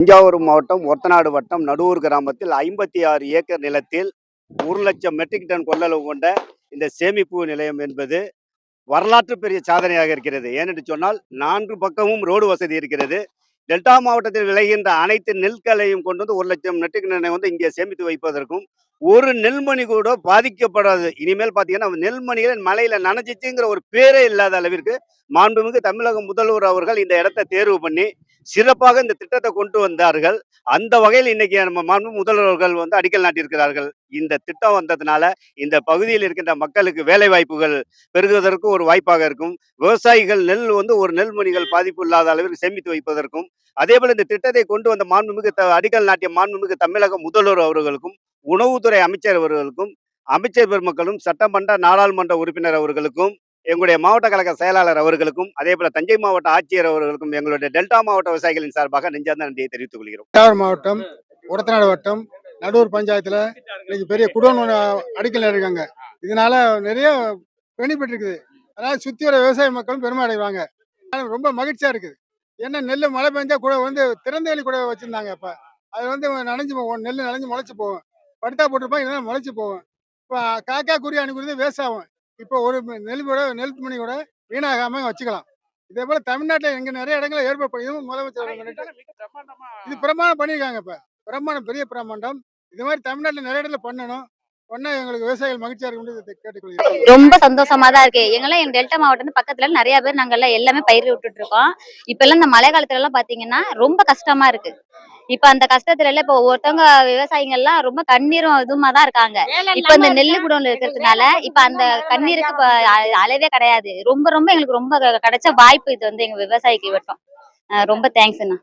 தஞ்சாவூர் மாவட்டம் ஒத்தநாடு வட்டம் நடுவூர் கிராமத்தில் ஐம்பத்தி ஆறு ஏக்கர் நிலத்தில் ஒரு லட்சம் மெட்ரிக் டன் கொள்ளளவு கொண்ட இந்த சேமிப்பு நிலையம் என்பது வரலாற்று பெரிய சாதனையாக இருக்கிறது. ஏனென்று சொன்னால் நான்கு பக்கமும் ரோடு வசதி இருக்கிறது. டெல்டா மாவட்டத்தில் விளைகின்ற அனைத்து நெல்களையும் கொண்டு வந்து ஒரு லட்சம் மெட்ரிக் டன்னை வந்து இங்கே சேமித்து வைப்பதற்கும் ஒரு நெல்மணி கூட பாதிக்கப்படாது. இனிமேல் பார்த்தீங்கன்னா நெல்மணிகள் மலையில நனைஞ்சிச்சுங்கிற ஒரு பேரே இல்லாத அளவிற்கு மாண்புமிகு தமிழக முதல்வர் அவர்கள் இந்த இடத்தை தேர்வு பண்ணி சிறப்பாக இந்த திட்டத்தை கொண்டு வந்தார்கள். அந்த வகையில் இன்னைக்கு நம்ம மாண்பு முதல்வர்கள் வந்து அடிக்கல் நாட்டியிருக்கிறார்கள். இந்த திட்டம் வந்ததுனால இந்த பகுதியில் இருக்கின்ற மக்களுக்கு வேலை வாய்ப்புகள் பெருகுவதற்கு ஒரு வாய்ப்பாக இருக்கும். விவசாயிகள் நெல் வந்து ஒரு நெல்மணிகள் பாதிப்பு இல்லாத அளவிற்கு சேமித்து வைப்பதற்கும் அதே போல இந்த திட்டத்தை கொண்டு வந்த மாண்புமிகு த- அடிக்கல் நாட்டிய மாண்புமிகு தமிழக முதல்வர் அவர்களுக்கும் உணவுத்துறை அமைச்சர் அவர்களுக்கும் அமைச்சர் பெருமக்களும் சட்டமன்ற நாடாளுமன்ற உறுப்பினர் அவர்களுக்கும் எங்களுடைய மாவட்ட கழக செயலாளர் அவர்களுக்கும் அதே போல தஞ்சை மாவட்ட ஆட்சியர் அவர்களுக்கும் எங்களுடைய டெல்டா மாவட்ட விவசாயிகளின் சார்பாக நெஞ்சார்ந்த நன்றியை தெரிவித்துக் கொள்கிறோம். மாவட்டம் உடத்தநாடு வட்டம் நடூர் பஞ்சாயத்துல இன்னைக்கு பெரிய குடோன் அடிக்கல் இருக்காங்க இதனால நிறைய பெனிஃபிட் இருக்குது அதனால சுத்தி வர விவசாய மக்களும் பெருமை அடைவாங்க. ரொம்ப மகிழ்ச்சியா இருக்குது. என்ன நெல் மழை பெஞ்சா கூட வந்து திறந்தவெளி கூட வச்சிருந்தாங்க இப்ப அது வந்து நனைஞ்சு போகும் நெல் நனைஞ்சு முளைச்சு போகும். படுத்தா போட்டிருப்பாங்க இதெல்லாம் முளைச்சு போகும் இப்போ காக்கா குறி அனுப்புறது வேஸ்ட் ஆகும். இப்போ ஒரு நெல் கூட நெல் மணி கூட வீணாகாம வச்சுக்கலாம். இதே போல தமிழ்நாட்டில் எங்க நிறைய இடங்களை ஏற்பாடு இதுவும் முதலமைச்சர் இது பிரமாணம் பண்ணியிருக்காங்க இப்ப. பிரமாணம் பெரிய பிரமாண்டம். இது மாதிரி தமிழ்நாட்டுல நிறைய இடத்துல பண்ணணும். பண்ணா எங்களுக்கு விவசாயிகள் மகிழ்ச்சியா இருக்கும் கேட்டுக்கொள்கிறேன். ரொம்ப சந்தோஷமா தான் இருக்கு. எங்கெல்லாம் எங்க டெல்டா மாவட்டம் பக்கத்துல நிறைய பேர் நாங்க எல்லாம் எல்லாமே பயிர் விட்டுட்டு இருக்கோம். இப்ப எல்லாம் இந்த மழை காலத்துல எல்லாம் பாத்தீங்கன்னா ரொம்ப கஷ்டமா இருக்கு. இப்ப அந்த கஷ்டத்துல எல்லாம் இப்ப ஒருத்தவங்க விவசாயிங்க எல்லாம் ரொம்ப கண்ணீரும் இதுமா தான் இருக்காங்க இப்ப இந்த நெல்லு குடோன்ல இருக்கிறதுனால இப்ப அந்த கண்ணீருக்கு அளவே கிடையாது. ரொம்ப ரொம்ப எங்களுக்கு ரொம்ப கிடைச்ச வாய்ப்பு இது வந்து எங்க விவசாயிக்கு வட்டம். அஹ் ரொம்ப தேங்க்ஸ் அண்ணா.